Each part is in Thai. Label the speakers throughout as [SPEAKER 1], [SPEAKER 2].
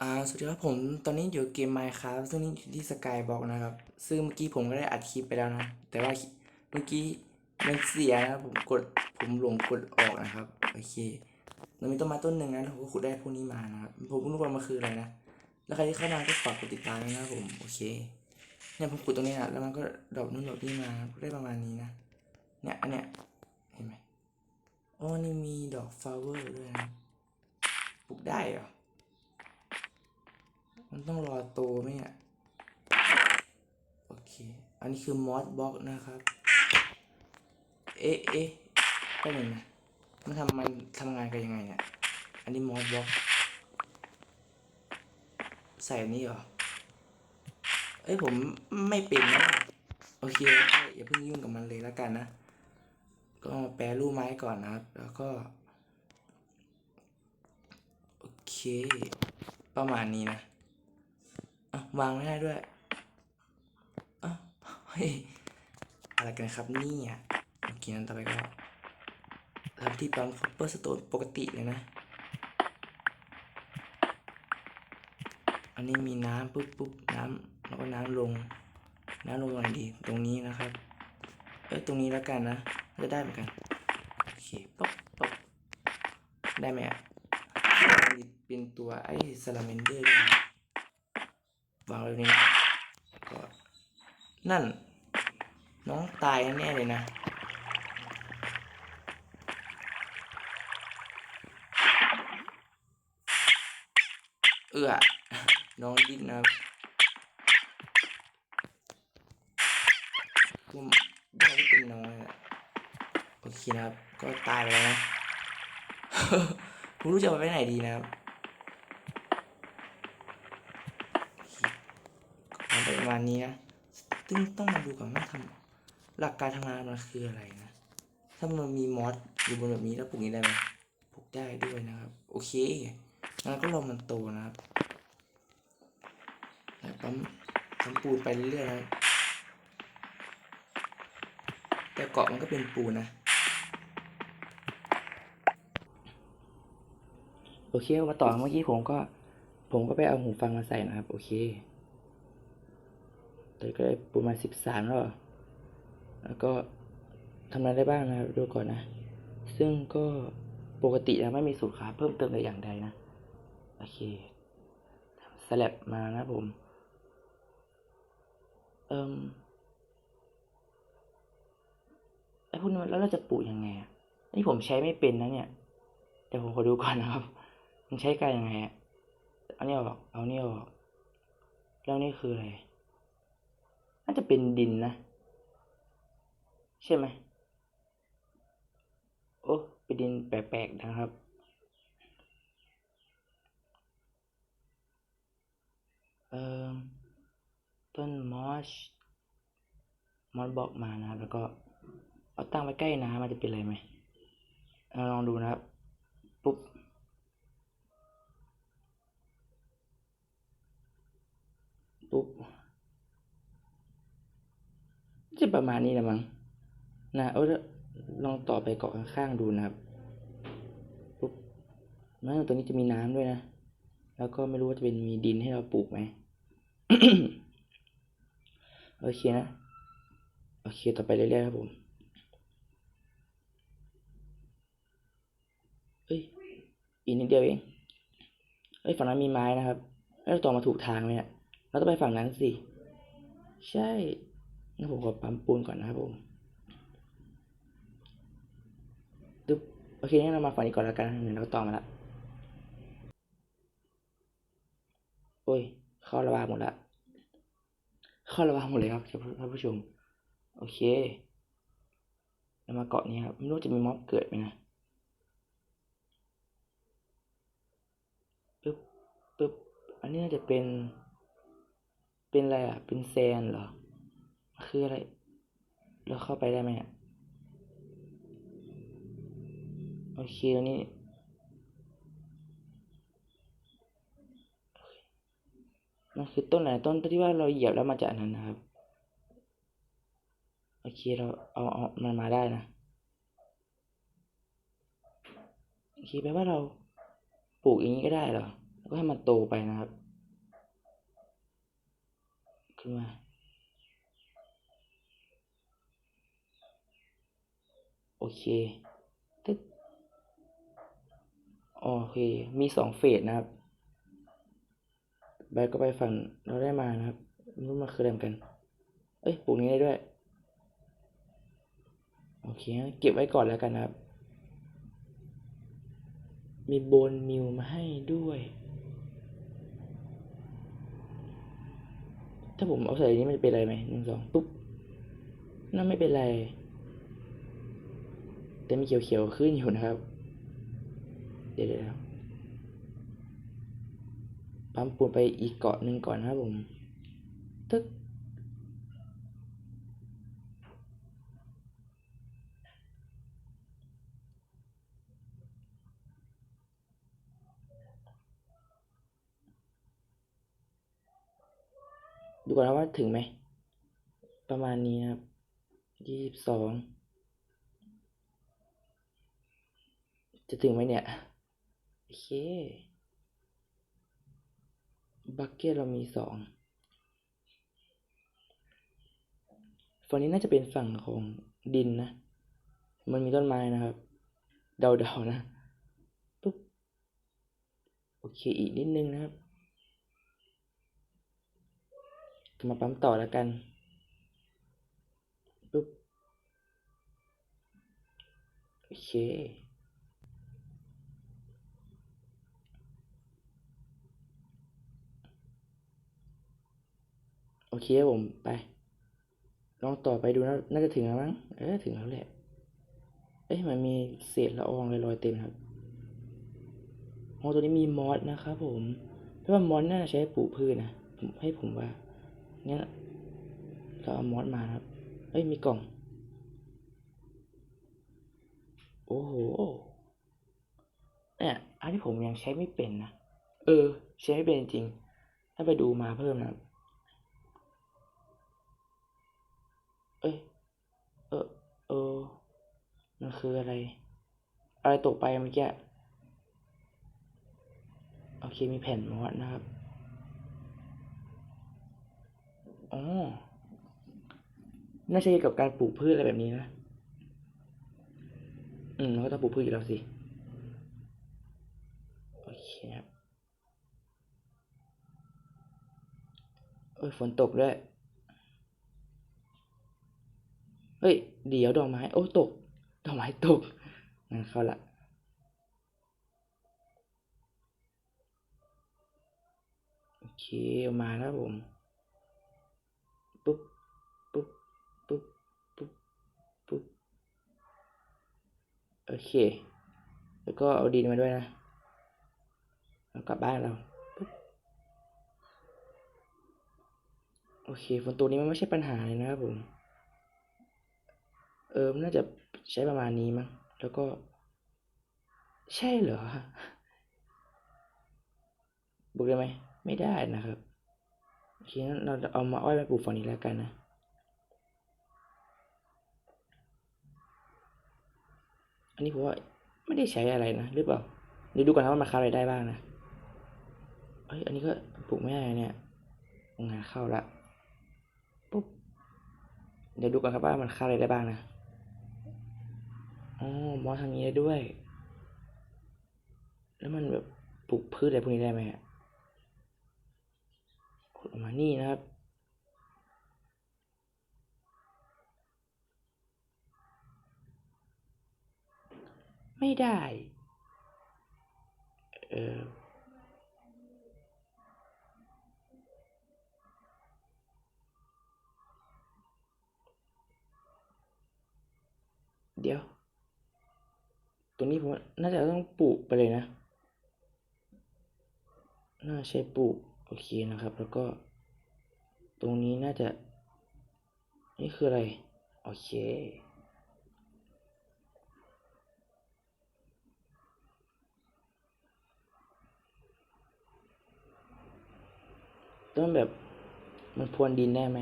[SPEAKER 1] อ่าสวัสดีครับผมตอนนี้อยู่เกม Minecraft ซึ่งนี่อยู่ที่ Skybox นะครับ ซึ่งเมื่อกี้ผมก็ได้อัดคลิปไปแล้วนะ แต่ว่าเมื่อกี้มันเสียนะผมกดผมหลงกดออกนะครับ โอเคมันมีต้นไม้ต้นหนึ่งนะผมก็ขุดได้พวกนี้มานะครับผมก็นึกว่ามันคืออะไรนะแล้วใครที่เข้ามาก็ฝากกดติดตามด้วยนะครับผมโอเคเนี่ยผมขุดตรงนี้นะแล้วมันก็ดอปนู่นดอปนี่มาได้ประมาณนี้นะเนี่ยอันเนี้ยเห็นไหมอ๋อนี่มีดอกฟลาเวอร์ด้วยนะปลูกได้เหรอ มันต้องรอโตไหมอะ โอเค อันนี้คือมอสบล็อกนะครับ เอ๊ะเอ๊ะก็หนึ่งนะมันทำมันทำงานกันยังไงเนี่ย อันนี้มอสบล็อก ใส่อันนี้เหรอ เอ้ยผมไม่เป็นนะ โอเค อย่าเพิ่งยุ่งกับมันเลยแล้วกันนะ ก็แปรรูปไม้ก่อนนะครับ แล้วก็โอเค ประมาณนี้นะอะ วางไม่ได้ด้วยอะเฮ้ยอะไรกันครับนี่ยโอเคนั้นต่อไปก็ทำที่ปั๊มคอปเปอร์สโตนปกติเลยนะ อันนี้มีน้ำปุ๊บปุ๊บน้ำแล้วก็น้ำลง น้ำลงตรงไหนดี ตรงนี้นะครับ เอ้ยตรงนี้แล้วกันนะ จะได้เหมือนกัน โอเคป๊บป๊บได้ไหมอะเป็นตัวไอ้ซาลาเมนเดอร์ วางไว้นี้นะก็นั่น น้องตายแน่เลยนะเอื้อน้องดิ้นนะครับคือได้ที่เป็นน้อยอะโอเคนะครับ ก็ตายไปแล้วนะ ผมรู้จะไปไหนดีนะครับ มันเป็นประมาณนี้นะ ซึ่งต้องมาดูก่อนว่าทำหลักการทำงานมันคืออะไรนะ ถ้ามันมีมอสอยู่บนแบบนี้แล้วปลูกนี้ได้ไหมปลูกได้ด้วยนะครับ โอเคงั้นก็รอมันโตนะครับปั๊มทำปูนไปเรื่อยๆนะแต่เกาะมันก็เป็นปูนนะ โอเคมาต่อเมื่อกี้ผมก็ ผมก็ไปเอาหูฟังมาใส่นะครับ โอเค แต่ก็ได้ประมาณสิบสามแล้วแล้วก็ทำอะไรได้บ้างนะครับดูก่อนนะ ซึ่งก็ปกตินะไม่มีสูตรขาเพิ่มเติมแต่อย่างใดนะ โอเคสลับมานะผม เอิมไอ้พวกนี้แล้วเราจะปลูกยังไงอะนี่ผมใช้ไม่เป็นนะเนี่ยเดี๋ยวผมขอดูก่อนนะครับ มันใช้การยังไงอะเอาเนี่ยออก เอาเนี่ยออก แล้วนี่คืออะไร น่าจะเป็นดินนะ ใช่ไหมโอ้เป็นดินแปลกๆนะครับ เอ่อต้นมอสมอสบอกมานะครับ แล้วก็เอาตั้งไว้ใกล้น้ำมันจะเป็นอะไรไหมลองดูนะครับ ปุ๊บปุ๊บ จะประมาณนี้แหละมั้งนะเออลองต่อไปเกาะข้างๆดูนะครับปุ๊บแล้วตรงนี้จะมีน้ำด้วยนะ แล้วก็ไม่รู้ว่าจะเป็นมีดินให้เราปลูกไหมโอเคนะ โอเคต่อไปเรื่อยๆครับผมเอ้ยอีกนิดเดียวเองเอ้ยฝั่งนั้นมีไม้นะครับแล้วเราต่อมาถูกทางไหมเนี่ยเราต้องไปฝั่งนั้นสิ ใช่ งั้นผมขอปั๊มปูนก่อนนะครับผมดึบโอเคงั้นเรามาฝั่งนี้ก่อนแล้วกันเดี๋ยวเราต่อมาละโอ้ย เข้าระบาหมดละเข้าระบาหมดเลยครับท่านผู้ชม โอเคเรามาเกาะนี้ครับไม่รู้จะมีม็อบเกิดไหมนะปึ๊บปึ๊บอันนี้น่าจะเป็น เป็นอะไรอะ เป็นแซนเหรอ คืออะไร เราเข้าไปได้ไหมโอเคตรงนี้มันคือต้นไหนต้นที่ว่าเราเหยียบแล้วมันจะอันนั้นนะครับ โอเคเราเอาเอามันมาได้นะโอเคแปลว่าเราปลูกอย่างนี้ก็ได้เหรอแล้วก็ให้มันโตไปนะครับ ขึ้นมา อเคตึ๊ดโอเค มีสองเฟสนะครับใบก็ไปฝั่งเราได้มานะครับไม่รู้มันคืออะไรเหมือนกัน เอ้ยปลูกนี้ได้ด้วย โอเค เก็บไว้ก่อนแล้วกันนะครับ มีโบนมิวมาให้ด้วย ถ้าผมเอาใส่นนี้มันจะเป็นอะไรไหมหนึ่งสองปุ๊บนั่นไม่เป็นไร แต่มีเขียวๆขึ้นอยู่นะครับ เดี๋ยวเดี๋ยวปั๊มปูนไปอีกเกาะหนึ่งก่อนนะครับผม ตึ๊กดูก่อนว่าถึงไหม ประมาณนี้นะครับยี่สิบสอง จะถึงไหมเนี่ย โอเค บักเก็ตเรามีสองฝั่งนี้น่าจะเป็นฝั่งของดินนะ มันมีต้นไม้นะครับ เดาๆนะ ปุ๊บ โอเค อีกนิดนึงนะครับมาปั๊มต่อแล้วกันปุ๊บโอเค อเคครับผมไป ลองต่อไปดูนะน่าจะถึงแล้วมั้งเออถึงแล้วแหละ เอ้ยมันมีเศษละอองลอยๆเต็มครับโอ้ตัวนี้มีมอสนะครับผมเพราะว่ามอสน่าจะใช้ปลูกพืชนะผมให้ผมว่างั้นเราเอามอสมาครับเอ้ยมีกล่อง โอ้โหเนี่ยอันนี้ผมยังใช้ไม่เป็นนะเออ ใช้ไม่เป็นจริงถ้าไปดูมาเพิ่มนะครับ เอ้ย เออ เออ มันคืออะไร อะไรตกไปเมื่อกี้ โอเค มีแผ่นมอสนะครับ อ๋อ น่าจะเกี่ยวกับการปลูกพืชอะไรแบบนี้นะ อืมมันก็ต้องปลูกพืชอยู่แล้วสิ โอเคครับ เอ้ย ฝนตกด้วย เฮ้ย เดี๋ยวดอกไม้ โอ้ตก ดอกไม้ตกงั้นเข้าละโอเคเอามาแล้วผม ปุ๊บ ปุ๊บ ปุ๊บ ปุ๊บ ปุ๊บ โอเค แล้วก็เอาดินมาด้วยนะแล้วกลับบ้านเราโอเคฝนตกนี้มันไม่ใช่ปัญหาเลยนะครับผม เออมันน่าจะใช้ประมาณนี้มั้งแล้วก็ ใช่เหรอบุกได้ไหมไม่ได้นะครับโอเคงั้นเราจะเอามาอ้อยมาปลูกฝั่งนี้แล้วกันนะอันนี้ผมว่าไม่ได้ใช้อะไรนะหรือเปล่าเดี๋ยวดูก่อนนะว่ามันค้าอะไรได้บ้างนะเอ้ยอันนี้ก็ปลูกไม่ได้เนี่ยงานเข้าละปุ๊บเดี๋ยวดูก่อนครับว่ามันค่าอะไรได้บ้างนะ อ๋อมอสทางนี้ได้ด้วย แล้วมันแบบปลูกพืชอะไรพวกนี้ได้ไหมอะขุดออกมานี่นะครับ ไม่ได้ เออเดี๋ยว ตรงนี้ผมน่าจะต้องปลูกไปเลยนะ น่าใช้ปลูกโอเคนะครับ แล้วก็ ตรงนี้น่าจะ นี่คืออะไร โอเค ต้องแบบมันพรวนดินได้ไหม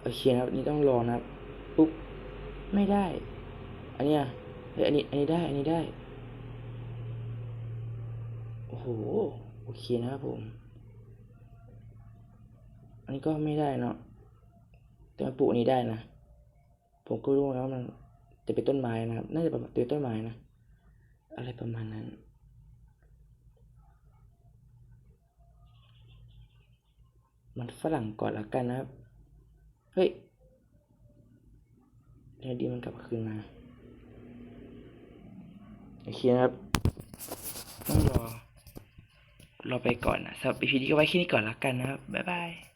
[SPEAKER 1] โอเคนะครับ นี่ต้องรอนะครับ ปุ๊บ ไม่ได้ อันนี้เฮ้ยอันนี้ อันนี้ได้ อันนี้ได้ โอ้โห โอเคนะครับผม อันนี้ก็ไม่ได้เนาะ แต่มันปลูกอันนี้ได้นะ ผมก็รู้นะว่ามันจะเป็นต้นไม้นะครับ น่าจะเป็นต้นไม้นะ อะไรประมาณนั้นมันฝรั่งก่อนละกันนะครับ เฮ้ยเดี๋ยวดีมันกลับคืนมา โอเคนะครับต้องรอรอไปก่อนนะสำหรับ EP นี้ก็ไว้แค่นี้ก่อนละกันนะครับ บ๊ายบาย